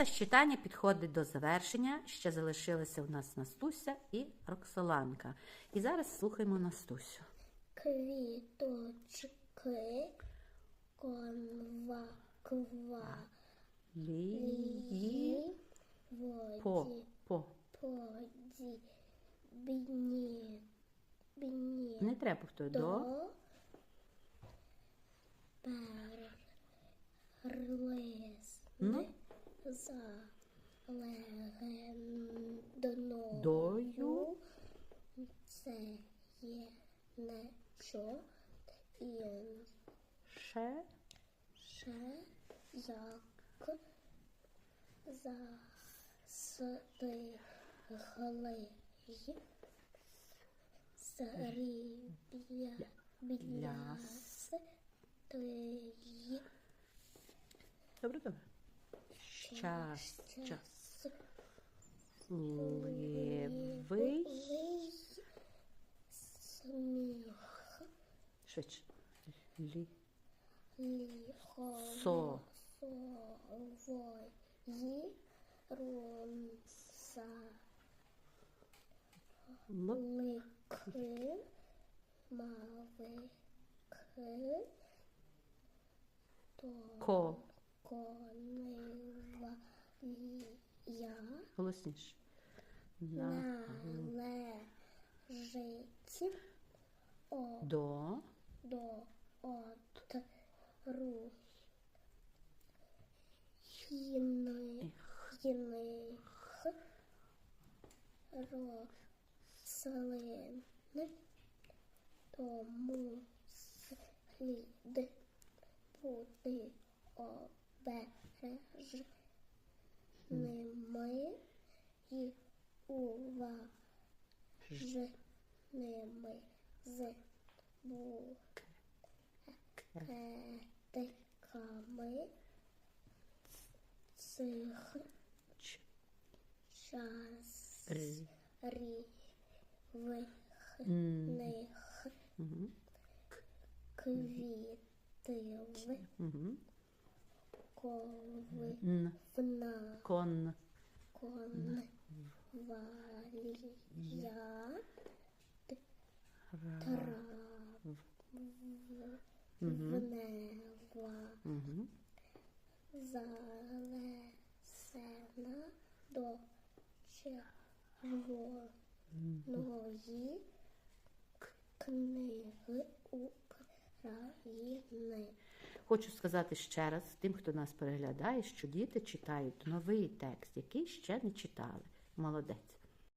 Малята з читання підходить до завершення. Ще залишилися у нас Настуся і Роксоланка. І зараз слухаємо Настусю. Квіточки, конва, ква, Лії воді, по по. поді, біні, біні, Не треба повторити. До. до, перлес, Ну. За, легендною, це є не що, і Ще. як застигли срібля ти Добре, добре. Щастя. Сливий. сміх Швидше. Лі. ліхо Со. сової рунса Л. лики мавики то Ко. Я Голосніше. Належить о До. до от ру хіни хіних рослин тому слід бути обережними і уважними з букетиками цих Ч. щасливих Р. М. них квітів, коли Кон. конвалія Ра. трав внела Мгм. залесена до червоної книги України. Хочу сказати ще раз тим, хто нас переглядає, що діти читають новий текст, який ще не читали. Молодець.